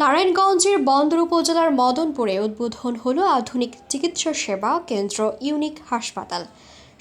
নারায়ণগঞ্জের বন্দর উপজেলার মদনপুরে উদ্বোধন হল আধুনিক চিকিৎসা সেবা কেন্দ্র ইউনিক হাসপাতাল।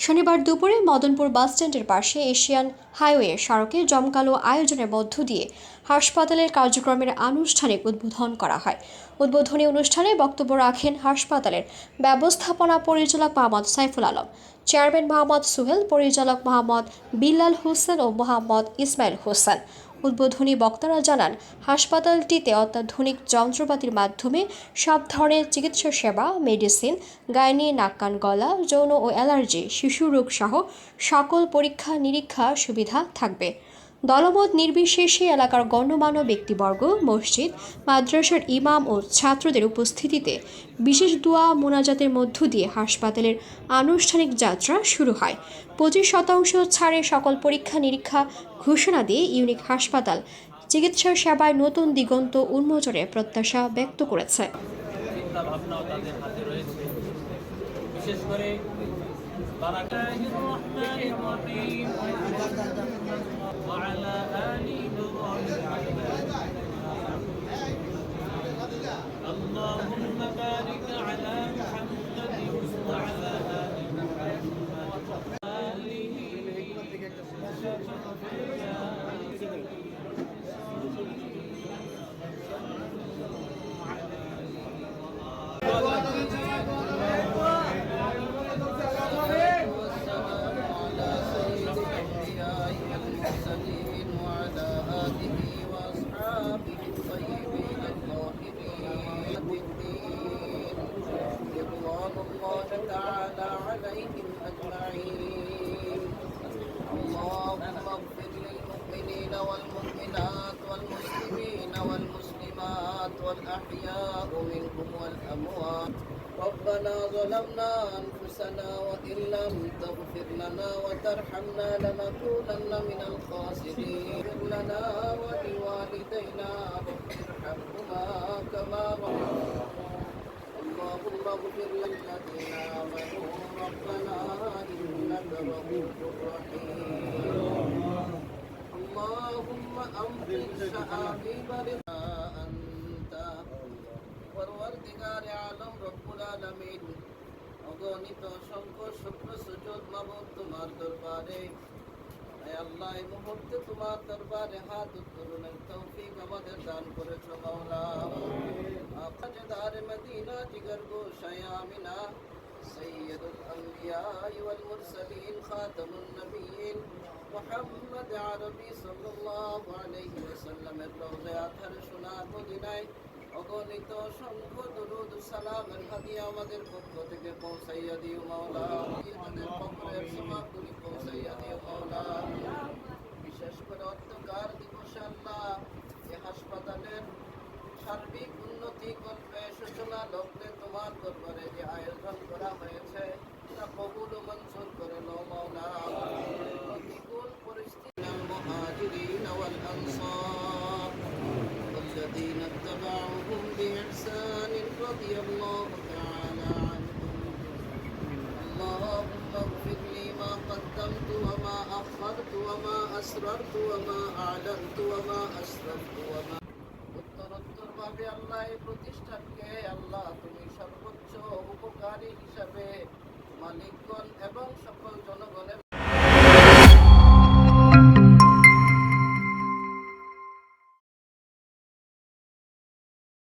শনিবার দুপুরে মদনপুর বাসস্ট্যান্ডের পাশে এশিয়ান হাইওয়ে সড়কে জমকালো আয়োজনের মধ্য দিয়ে হাসপাতালের কার্যক্রমের আনুষ্ঠানিক উদ্বোধন করা হয়। উদ্বোধনী অনুষ্ঠানে বক্তব্য রাখেন হাসপাতালের ব্যবস্থাপনা পরিচালক মোহাম্মদ সাইফুল আলম, চেয়ারম্যান মোহাম্মদ সুহেল, পরিচালক মোহাম্মদ বিল্লাল হোসেন ও মোহাম্মদ ইসমাইল হোসেন। উদ্বোধনী বক্তারা জানান, হাসপাতালটিতে অত্যাধুনিক যন্ত্রপাতির মাধ্যমে সব ধরনের চিকিৎসা সেবা, মেডিসিন, গাইনি, নাক, কান, গলা, যৌন ও অ্যালার্জি, শিশু রোগ সহ সকল পরীক্ষা নিরীক্ষা সুবিধা থাকবে। দলমত নির্বিশেষে এলাকার গণ্যমান্য ব্যক্তিবর্গ, মসজিদ, মাদ্রাসার ইমাম ও ছাত্রদের উপস্থিতিতে বিশেষ দোয়া মোনাজাতের মধ্য দিয়ে হাসপাতালের আনুষ্ঠানিক যাত্রা শুরু হয়। পঁচিশ শতাংশ ছাড়ে সকল পরীক্ষা নিরীক্ষা ঘোষণা দিয়ে ইউনিক হাসপাতাল চিকিৎসা সেবায় নতুন দিগন্ত উন্মোচনের প্রত্যাশা ব্যক্ত করেছে। বিশেষ করে بارك الرحمن الرحيم. وعلى آل إبراهيم والمسلمات والأحياء منهم والأموات. ربنا ظلمنا أنفسنا وإن لم تغفر لنا وترحمنا لنكونن من الخاسرين. اغفر لنا ولوالدينا رب ارحمهما كما ربنا اللهم اغفر للذين آمنوا. ربنا إنك رؤوف رحيم. اللهم أمطر شعائب অগণিত অসংখ্য শুক্র সুযোগ মাবুদ তোমার দরবারে হে আল্লাহ এই মুহূর্তে তোমার দরবারে হাত উত্তোলনের তৌফিক আমাদের দান করেছ মাওলা আপনার দারে মদিনা জিগর গো শায়ামিনা سيد الأنبياء والمرسلين خاتم النبيين محمد عربي صلى الله عليه وسلم الروضة আঠারো সোনার মদিনায় অগণিত অসংখ্য দরুদ সালামের হাদিয়া আমাদের পক্ষ থেকে পৌঁছাইয়া দিও মাওলা। আমাদের কবরের সমাপগুলি পৌঁছাইয়া দিও মাওলা। বিশেষ করে অন্ধকার দিবসে আল্লাহ যে হাসপাতালের সার্বিক উন্নতি করবে, সূচনা লগ্নে তোমার করবারে যে আয়োজন করা হয়েছে, তা কবুল ও মঞ্জুর করে লো মাওলা। প্রতিকূল পরিস্থিতি, মহাজিরিন আনসার। والذين اتبعوهم بإحسان رضي الله تعالى عنهم اللهم اغفر لي ما قدمت وما أخرت وما أسررت وما أعلنت وما أسرفت وما উত্তরোত্তর ভাবে আল্লাহ এই প্রতিষ্ঠানকে আল্লাহ তুমি সর্বোচ্চ উপকারী হিসাবে মালিকগণ এবং সকল জনগণের